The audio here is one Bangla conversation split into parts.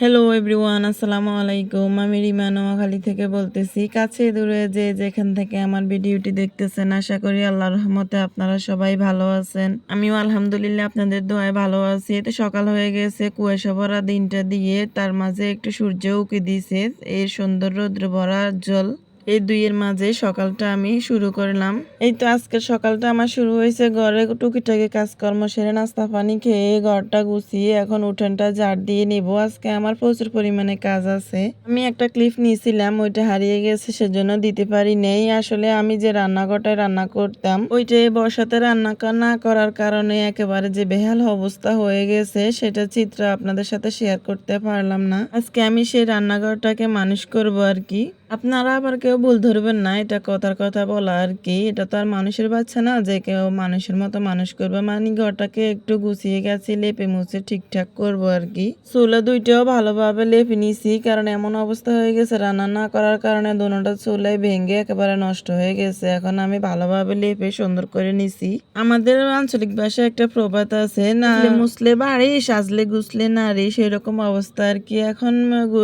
হ্যালো এভরিওয়ান আসসালামু আলাইকুম আমি রিমা নোয়াখালী থেকে বলতেছি, কাছে দূরে যে যেখান থেকে আমার ভিডিওটি দেখতেছেন, আশা করি আল্লাহ রহমতে আপনারা সবাই ভালো আছেন। আমিও আলহামদুলিল্লাহ আপনাদের দোয়ায় ভালো আছি। তো সকাল হয়ে গেছে, কুয়াশা ভরা দিনটা দিয়ে, তার মাঝে একটু সূর্য উকি দিছে, এই সুন্দর রৌদ্র ভরা জল। এই দুইয়ের মাঝে সকালটা আমি শুরু করলাম। এই তো আজকের সকালটা আমার শুরু হয়েছে ঘরে টুকিটাকি কাজকর্ম সেরে নাস্তা পানি খেয়ে ঘরটা গুছিয়ে এখন উঠানটা ঝাড় দিয়ে নিব। আজকে আমার প্রচুর পরিমাণে কাজ আছে। আমি একটা ক্লিপ নিয়েছিলাম, ওইটা হারিয়ে গেছে সেজন্য দিতে পারি নেই। আসলে আমি যে রান্নাঘরটায় রান্না করতাম, ওইটাই বর্ষাতে রান্না না করার কারণে একেবারে যে বেহাল অবস্থা হয়ে গেছে, সেটা চিত্র আপনাদের সাথে শেয়ার করতে পারলাম না। আজকে আমি সেই রান্নাঘরটাকে মানুষ করব আর কি। আপনারা আবার কেউ ভুল ধরবেন না এটা কথার কথা বলা আর কি। এটা তো আর মানুষের বাচ্চা না যে কেউ মানুষের মতো মানুষ করবে মানে ঘরটাকে একটু গুছিয়ে গেছি লেপে মুছে ঠিকঠাক করব আর কি। চুলে দুইটাও ভালোভাবে লেপে নিছি কারণ এমন অবস্থা হয়ে গেছে রান্না না করার কারণে দোনোটা চুলে ভেঙে একেবারে নষ্ট হয়ে গেছে এখন আমি ভালোভাবে লেপে সুন্দর করে নিছি। আমাদের আঞ্চলিক ভাষায় একটা প্রবাদ আছে না মুসলে বাড়ি সাজলে গুছলে নারী সেরকম অবস্থা আর কি। এখন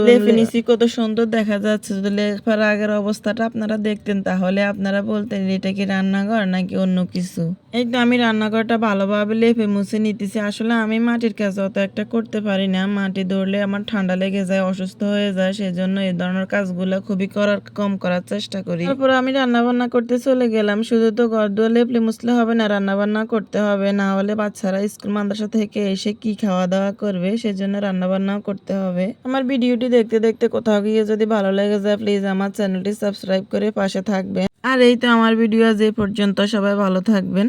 লেপে নিছি কত সুন্দর দেখা যাচ্ছে যদি আগের অবস্থাটা আপনারা দেখতেন, তাহলে আপনারা বলতেন এটা কি রান্নাঘর নাকি অন্য কিছু? এই তো আমি রান্নাঘরটা ভালোভাবে লেপে মুছে নিতেছি। আসলে আমি মাটির কাজ অত একটা করতে পারি না। মাটি ধরলে আমার ঠান্ডা লেগে যায়, অসুস্থ হয়ে যায়, সেজন্য এই ধরনের কাজগুলো খুবই করার, কম করার চেষ্টা করি। তারপর আমি রান্না বান্না করতে চলে গেলাম। শুধু তো ঘর দুয়ার লেপলে মুছলে হবে না রান্না বান্না করতে হবে। না হলে বাচ্চারা স্কুল, মাদ্রাসা থেকে এসে কি খাওয়া দাওয়া করবে, সেজন্য রান্না বান্নাও করতে হবে। আমার ভিডিওটি দেখতে দেখতে কোথাও গিয়ে যদি ভালো লেগে যায় প্লিজ আমার চ্যানেলটি সাবস্ক্রাইব করে পাশে থাকবেন। আর এই তো আমার ভিডিও যে পর্যন্ত, সবাই ভালো থাকবেন।